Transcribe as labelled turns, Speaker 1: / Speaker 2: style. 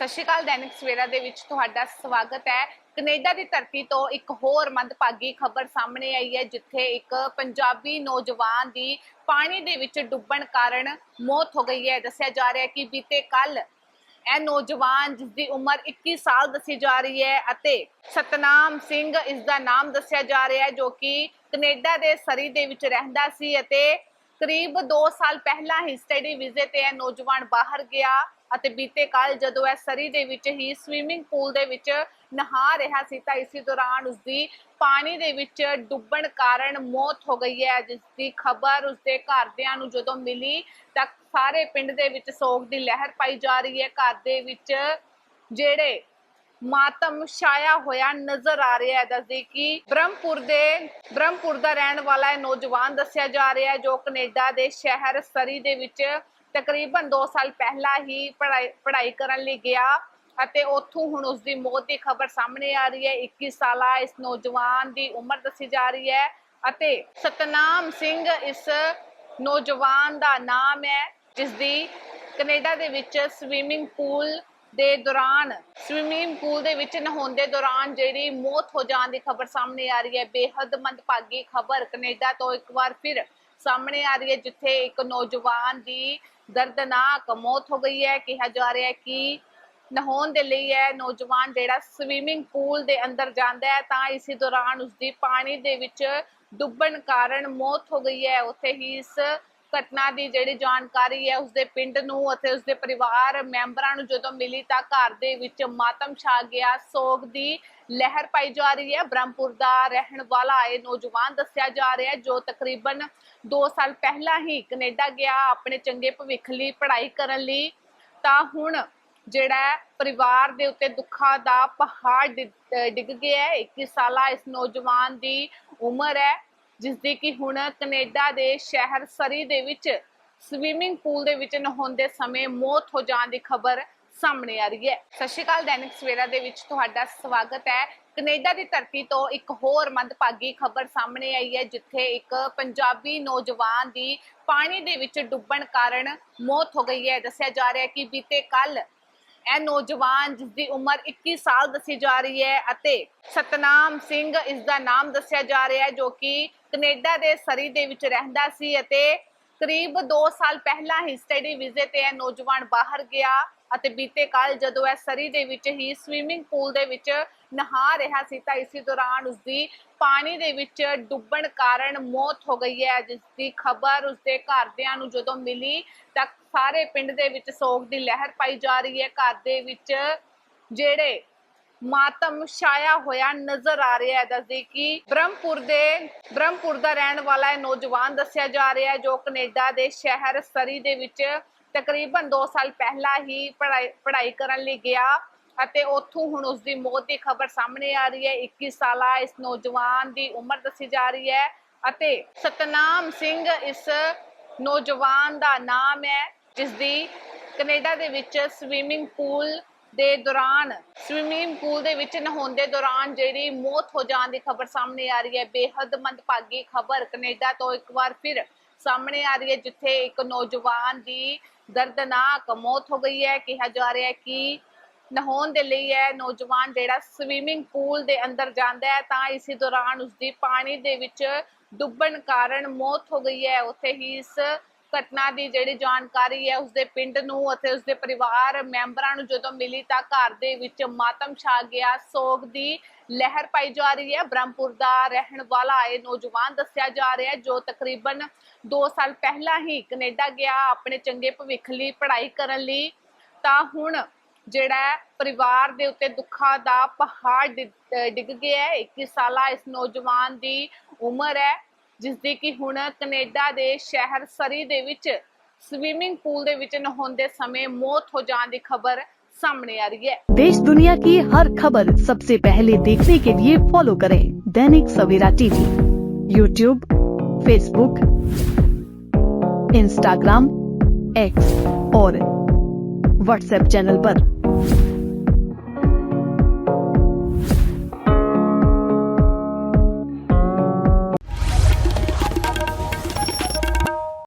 Speaker 1: ਸਤਿ ਸ਼੍ਰੀ ਅਕਾਲ, ਦੈਨਿਕ ਸਵੇਰਾ ਦੇ ਵਿੱਚ ਤੁਹਾਡਾ ਸਵਾਗਤ ਹੈ। ਕੈਨੇਡਾ ਦੀ ਧਰਤੀ ਤੋਂ ਇੱਕ ਹੋਰ ਮੰਦਭਾਗੀ ਖਬਰ ਸਾਹਮਣੇ ਆਈ ਹੈ, ਜਿੱਥੇ ਇੱਕ ਪੰਜਾਬੀ ਨੌਜਵਾਨ ਦੀ ਪਾਣੀ ਦੇ ਵਿੱਚ ਡੁੱਬਣ ਕਾਰਨ ਮੌਤ ਹੋ ਗਈ ਹੈ। ਦੱਸਿਆ ਜਾ ਰਿਹਾ ਹੈ ਕਿ ਬੀਤੇ ਕੱਲ ਇਹ ਨੌਜਵਾਨ ਜਿਸ ਦੀ ਉਮਰ 21 ਸਾਲ ਦੱਸੀ ਜਾ ਰਹੀ ਹੈ ਅਤੇ ਸਤਨਾਮ ਸਿੰਘ ਇਸ ਦਾ ਨਾਮ ਦੱਸਿਆ ਜਾ ਰਿਹਾ ਹੈ, ਜੋ ਕਿ ਕੈਨੇਡਾ ਦੇ ਸਰੀ ਦੇ ਵਿੱਚ ਰਹਿੰਦਾ ਸੀ ਅਤੇ ਕਰੀਬ 2 ਸਾਲ ਪਹਿਲਾਂ ਹੀ ਸਟੱਡੀ ਵੀਜ਼ੇ ਤੇ ਇਹ ਨੌਜਵਾਨ ਬਾਹਰ ਗਿਆ ਅਤੇ ਬੀਤੇ ਕੱਲ ਜਦੋਂ ਇਹ ਸਰੀ ਦੇ ਵਿੱਚ ਹੀ ਸਵੀਮਿੰਗ ਪੂਲ ਦੇ ਵਿੱਚ ਨਹਾ ਰਿਹਾ ਸੀ ਤਾਂ ਇਸੇ ਦੌਰਾਨ ਉਸਦੀ ਪਾਣੀ ਦੇ ਵਿੱਚ ਡੁੱਬਣ ਕਾਰਨ ਮੌਤ ਹੋ ਗਈ ਹੈ ਜਿਸ ਦੀ ਖਬਰ ਉਸਦੇ ਘਰਦਿਆਂ ਨੂੰ ਜਦੋਂ ਮਿਲੀ ਤਾਂ ਸਾਰੇ ਪਿੰਡ ਦੇ ਵਿੱਚ ਸੋਗ ਦੀ ਲਹਿਰ ਪਾਈ ਜਾ ਰਹੀ ਹੈ। ਘਰ ਦੇ ਵਿੱਚ ਜਿਹੜੇ ਮਾਤਮ ਛਾਇਆ ਹੋਇਆ ਨਜ਼ਰ ਆ ਰਿਹਾ ਹੈ। ਦੱਸਦੇ ਕਿ ਬ੍ਰਹਮਪੁਰ ਦੇ, ਬ੍ਰਹਮਪੁਰ ਦਾ ਰਹਿਣ ਵਾਲਾ ਇਹ ਨੌਜਵਾਨ ਦੱਸਿਆ ਜਾ ਰਿਹਾ ਹੈ, ਜੋ ਕੈਨੇਡਾ ਦੇ ਸ਼ਹਿਰ ਸਰੀ ਦੇ ਵਿੱਚ ਤਕਰੀਬਨ 2 ਸਾਲ ਪਹਿਲਾਂ ਹੀ ਪੜ੍ਹਾਈ ਕਰਨ ਲਈ ਗਿਆ ਅਤੇ ਉੱਥੋਂ ਹੁਣ ਉਸ ਦੀ ਮੌਤ ਦੀ ਖਬਰ ਸਾਹਮਣੇ ਆ ਰਹੀ ਹੈ। 21 ਸਾਲਾ ਇਸ ਨੌਜਵਾਨ ਦੀ ਉਮਰ ਦੱਸੀ ਜਾ ਰਹੀ ਹੈ ਅਤੇ ਸਤਨਾਮ ਸਿੰਘ ਇਸ ਨੌਜਵਾਨ ਦਾ ਨਾਮ ਹੈ ਜਿਸ ਦੀ ਕੈਨੇਡਾ ਦੇ ਵਿੱਚ ਸਵੀਮਿੰਗ ਪੂਲ ਦੇ ਦੌਰਾਨ ਸਵਿਮਿੰਗ ਪੂਲ ਦੇ ਵਿੱਚ ਨਹਾਉਂਦੇ ਦੌਰਾਨ ਜਿਹੜੀ ਮੌਤ ਹੋ ਜਾਣ ਦੀ ਖਬਰ ਸਾਹਮਣੇ ਆ ਰਹੀ ਹੈ। ਬੇहद ਮੰਦਭਾਗੀ ਖਬਰ ਕੈਨੇਡਾ ਤੋਂ ਇੱਕ ਵਾਰ ਫਿਰ ਸਾਹਮਣੇ ਆ ਰਹੀ ਹੈ, ਜਿੱਥੇ ਇੱਕ ਨੌਜਵਾਨ ਦੀ ਦਰਦਨਾਕ ਮੌਤ ਹੋ ਗਈ ਹੈ। ਕਿਹਾ ਜਾ ਰਿਹਾ ਹੈ ਕਿ ਨਹਾਉਣ ਦੇ ਲਈ ਇਹ ਨੌਜਵਾਨ ਜਿਹੜਾ ਸਵਿਮਿੰਗ ਪੂਲ ਦੇ ਅੰਦਰ ਜਾਂਦਾ ਹੈ, ਤਾਂ ਇਸੇ ਦੌਰਾਨ ਉਸਦੀ ਪਾਣੀ ਦੇ ਵਿੱਚ ਡੁੱਬਣ ਕਾਰਨ ਮੌਤ ਹੋ ਗਈ ਹੈ। ਉੱਥੇ ਹੀ ਇਸ ਘਟਨਾ ਦੀ ਜਿਹੜੀ ਜਾਣਕਾਰੀ ਹੈ ਉਸਦੇ ਪਿੰਡ ਨੂੰ ਅਤੇ ਉਸਦੇ ਪਰਿਵਾਰ ਮੈਂਬਰਾਂ ਨੂੰ ਜਦੋਂ ਮਿਲੀ ਤਾਂ ਘਰ ਦੇ ਵਿੱਚ ਮਾਤਮ ਛਾ ਗਿਆ। ਸੋਗ ਦੀ ਲਹਿਰ ਪਾਈ ਜਾ ਰਹੀ ਹੈ। ਬ੍ਰਹਮਪੁਰ ਦਾ ਰਹਿਣ ਵਾਲਾ ਇਹ ਨੌਜਵਾਨ ਦੱਸਿਆ ਜਾ ਰਿਹਾ ਹੈ, ਜੋ ਤਕਰੀਬਨ 2 ਸਾਲ ਪਹਿਲਾਂ ਹੀ ਕੈਨੇਡਾ ਗਿਆ ਆਪਣੇ ਚੰਗੇ ਭਵਿੱਖ ਲਈ ਪੜ੍ਹਾਈ ਕਰਨ ਲਈ। ਤਾਂ ਹੁਣ ਜਿਹੜਾ ਪਰਿਵਾਰ ਦੇ ਉੱਤੇ ਦੁੱਖਾਂ ਦਾ ਪਹਾੜ ਡਿ- ਡਿੱਗ ਗਿਆ ਹੈ। 21 ਸਾਲਾ ਇਸ ਨੌਜਵਾਨ ਦੀ ਉਮਰ ਹੈ। ਜਿਸ ਦੀ ਕਿ ਹੁਣ ਕੈਨੇਡਾ ਦੇ ਸ਼ਹਿਰ ਸਰੀ ਦੇ ਵਿੱਚ ਸਵਿਮਿੰਗ ਪੂਲ ਦੇ ਵਿੱਚ ਨਹਾਉਂਦੇ ਸਮੇਂ ਮੌਤ ਹੋ ਜਾਣ ਦੀ ਖਬਰ ਸਾਹਮਣੇ ਆ ਰਹੀ ਹੈ। ਸਤਿ ਸ਼੍ਰੀ ਅਕਾਲ, ਦੈਨਿਕ ਸਵੇਰਾ ਦੇ ਵਿੱਚ ਤੁਹਾਡਾ ਸਵਾਗਤ ਹੈ। ਕੈਨੇਡਾ ਦੀ ਧਰਤੀ ਤੋਂ ਇੱਕ ਹੋਰ ਮੰਦਭਾਗੀ ਖਬਰ ਸਾਹਮਣੇ ਆਈ ਹੈ, ਜਿੱਥੇ ਇੱਕ ਪੰਜਾਬੀ ਨੌਜਵਾਨ ਦੀ ਪਾਣੀ ਦੇ ਵਿੱਚ ਡੁੱਬਣ ਕਾਰਨ ਮੌਤ ਹੋ ਗਈ ਹੈ। ਦੱਸਿਆ ਜਾ ਰਿਹਾ ਹੈ ਕਿ ਬੀਤੇ ਕੱਲ ਇਹ ਨੌਜਵਾਨ ਜਿਸ ਦੀ ਉਮਰ 21 ਸਾਲ ਦੱਸੀ ਜਾ ਰਹੀ ਹੈ ਅਤੇ ਸਤਨਾਮ ਸਿੰਘ ਇਸ ਦਾ ਨਾਮ ਦੱਸਿਆ ਜਾ ਰਿਹਾ ਹੈ ਜੋ ਕਿ ਕੈਨੇਡਾ ਦੇ ਸਰੀ ਦੇ ਵਿੱਚ ਰਹਿੰਦਾ ਸੀ ਅਤੇ ਕਰੀਬ 2 ਸਾਲ ਪਹਿਲਾਂ ਹੀ ਸਟੱਡੀ ਵੀਜ਼ੇ ਤੇ ਇਹ ਨੌਜਵਾਨ ਬਾਹਰ ਗਿਆ। ਅਤੇ ਬੀਤੇ ਕੱਲ ਜਦੋਂ ਇਹ ਸਰੀ ਦੇ ਵਿੱਚ ਹੀ ਸਵੀਮਿੰਗ ਪੂਲ ਦੇ ਵਿੱਚ ਨਹਾ ਰਿਹਾ ਸੀ ਤਾਂ ਇਸੇ ਦੌਰਾਨ ਉਸਦੀ ਪਾਣੀ ਦੇ ਵਿੱਚ ਡੁੱਬਣ ਕਾਰਨ ਮੌਤ ਹੋ ਗਈ ਹੈ ਜਿਸ ਦੀ ਖਬਰ ਉਸਦੇ ਘਰਦਿਆਂ ਨੂੰ ਜਦੋਂ ਮਿਲੀ ਤਾਂ ਸਾਰੇ ਪਿੰਡ ਦੇ ਵਿੱਚ ਸੋਗ ਦੀ ਲਹਿਰ ਪਾਈ ਜਾ ਰਹੀ ਹੈ। ਘਰ ਦੇ ਵਿੱਚ ਜਿਹੜੇ ਮਾਤਮ ਛਾਇਆ ਹੋਇਆ ਨਜ਼ਰ ਆ ਰਿਹਾ ਹੈ। ਦੱਸਦੇ ਕਿ ਬ੍ਰਹਮਪੁਰ ਦੇ, ਬ੍ਰਹਮਪੁਰ ਦਾ ਰਹਿਣ ਵਾਲਾ ਇਹ ਨੌਜਵਾਨ ਦੱਸਿਆ ਜਾ ਰਿਹਾ ਹੈ ਜੋ ਕੈਨੇਡਾ ਦੇ ਸ਼ਹਿਰ ਸਰੀ ਦੇ ਵਿੱਚ ਤਕਰੀਬਨ 2 ਸਾਲ ਪਹਿਲਾਂ ਹੀ ਪੜ੍ਹਾਈ ਪੜ੍ਹਾਈ ਕਰਨ ਲਈ ਗਿਆ ਅਤੇ ਉੱਥੋਂ ਹੁਣ ਉਸ ਦੀ ਮੌਤ ਦੀ ਖਬਰ ਸਾਹਮਣੇ ਆ ਰਹੀ ਹੈ। 21 ਸਾਲਾ ਇਸ ਨੌਜਵਾਨ ਦੀ ਉਮਰ ਦੱਸੀ ਜਾ ਰਹੀ ਹੈ ਅਤੇ ਸਤਨਾਮ ਸਿੰਘ ਇਸ ਨੌਜਵਾਨ ਦਾ ਨਾਮ ਹੈ ਜਿਸ ਦੀ ਕੈਨੇਡਾ ਦੇ ਵਿੱਚ ਸਵੀਮਿੰਗ ਪੂਲ ਦੇ ਦੌਰਾਨ, ਸਵੀਮਿੰਗ ਪੂਲ ਦੇ ਵਿੱਚ ਨਹਾਉਂਦੇ ਦੌਰਾਨ ਜਿਹੜੀ ਮੌਤ ਹੋ ਜਾਣ ਦੀ ਖਬਰ ਸਾਹਮਣੇ ਆ ਰਹੀ ਹੈ। ਬੇਹੱਦ ਮੰਦਭਾਗੀ ਖਬਰ ਕੈਨੇਡਾ ਤੋਂ ਇੱਕ ਵਾਰ ਫਿਰ ਸਾਹਮਣੇ ਆ ਰਹੀ ਹੈ, ਜਿੱਥੇ ਇੱਕ ਨੌਜਵਾਨ ਦੀ ਦਰਦਨਾਕ ਮੌਤ ਹੋ ਗਈ ਹੈ। ਕਿਹਾ ਜਾ ਰਿਹਾ ਹੈ ਕਿ ਨਹਾਉਣ ਦੇ ਲਈ ਇਹ ਨੌਜਵਾਨ ਜਿਹੜਾ ਸਵੀਮਿੰਗ ਪੂਲ ਦੇ ਅੰਦਰ ਜਾਂਦਾ ਹੈ, ਤਾਂ ਇਸੇ ਦੌਰਾਨ ਉਸਦੀ ਪਾਣੀ ਦੇ ਵਿੱਚ ਡੁੱਬਣ ਕਾਰਨ ਮੌਤ ਹੋ ਗਈ ਹੈ। ਉੱਥੇ ਹੀ ਇਸ ਘਟਨਾ ਦੀ ਜਿਹੜੀ ਜਾਣਕਾਰੀ ਹੈ ਉਸਦੇ ਪਿੰਡ ਨੂੰ ਅਤੇ ਉਸਦੇ ਪਰਿਵਾਰ ਮੈਂਬਰਾਂ ਨੂੰ ਜਦੋਂ ਮਿਲੀ ਤਾਂ ਘਰ ਦੇ ਵਿੱਚ ਮਾਤਮ ਛਾ ਗਿਆ। ਸੋਗ ਦੀ ਲਹਿਰ ਪਾਈ ਜਾ ਰਹੀ ਹੈ। ਬ੍ਰਹਮਪੁਰ ਦਾ ਰਹਿਣ ਵਾਲਾ ਇਹ ਨੌਜਵਾਨ ਦੱਸਿਆ ਜਾ ਰਿਹਾ ਹੈ, ਜੋ ਤਕਰੀਬਨ 2 ਸਾਲ ਪਹਿਲਾਂ ਹੀ ਕੈਨੇਡਾ ਗਿਆ ਆਪਣੇ ਚੰਗੇ ਭਵਿੱਖ ਲਈ ਪੜ੍ਹਾਈ ਕਰਨ ਲਈ। ਤਾਂ ਹੁਣ ਜਿਹੜਾ ਪਰਿਵਾਰ ਦੇ ਉੱਤੇ ਦੁੱਖਾਂ ਦਾ ਪਹਾੜ ਡਿ- ਡਿੱਗ ਗਿਆ ਹੈ। 21 ਸਾਲਾ ਇਸ ਨੌਜਵਾਨ ਦੀ ਉਮਰ ਹੈ। ਜਿਸ ਦੀ ਕਿ ਹੁਣ ਕੈਨੇਡਾ ਦੇ ਸ਼ਹਿਰ ਸਰੀ ਦੇ ਵਿੱਚ ਸਵਿਮਿੰਗ ਪੂਲ ਦੇ ਵਿੱਚ ਨਹਾਉਂਦੇ ਸਮੇਂ ਮੌਤ ਹੋ ਜਾਣ ਦੀ ਖਬਰ ਸਾਹਮਣੇ ਆ ਰਹੀ ਹੈ
Speaker 2: देश दुनिया की हर खबर सबसे पहले देखने के लिए फॉलो करें Dainik Savera TV YouTube Facebook Instagram X और व्हाट्सएप चैनल पर।